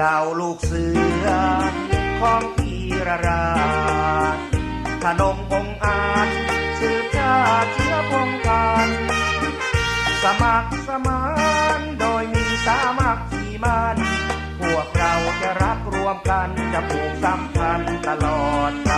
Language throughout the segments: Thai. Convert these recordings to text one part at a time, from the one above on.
เหล่าลูกเสือ ของพีรราชถนงคงอาจสืบชาเชื้อพงการสมัครสมานโดยมีสามัคคีมันพวกเราจะรักรวมกันจะผูกสัมพันธ์ตลอดไป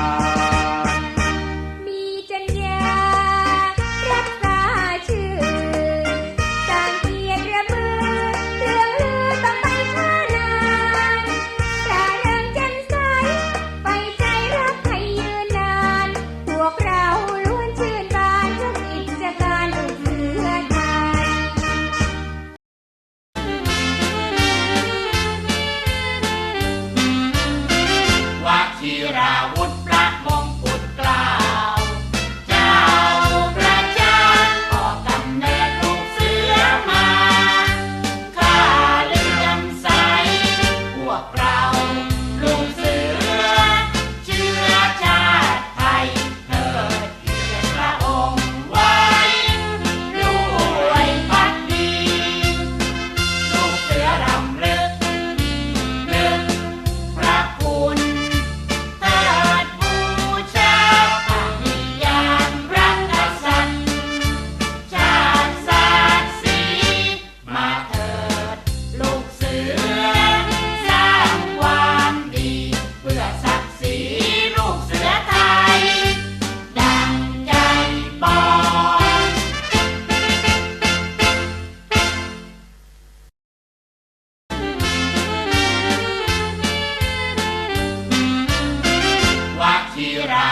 Kira.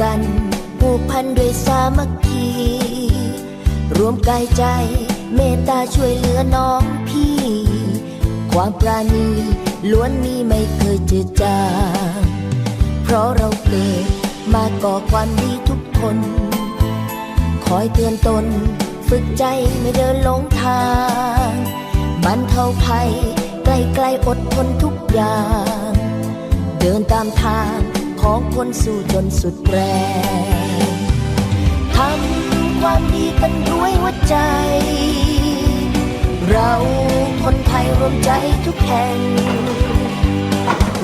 กันผูกพันด้วยสามัคคี รวมกายใจเมตตาช่วยเหลือน้องพี่ ความปราณีล้วนมีไม่เคยจืดจางเพราะเราเกิดมาก่อความดีทุกคน คอยเตือนตน ฝึกใจไม่เดินหลงทางบรรเทาภัยใกล้ๆอดทนทุกอย่าง เดินตามทาง ของคนสู้จนสุดแรงทำความดีกันด้วยหัวใจ เราคนไทยรวมใจทุกแห่ง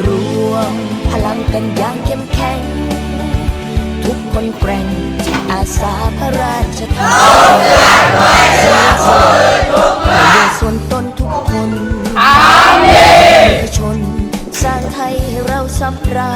รวมพลังกันอย่างเข้มแข็ง ทุกคนแกร่งจิตอาสาพระราชทานทุกคนส่วนตนทุกคนประชาชนสร้างไทยให้เราสำราญ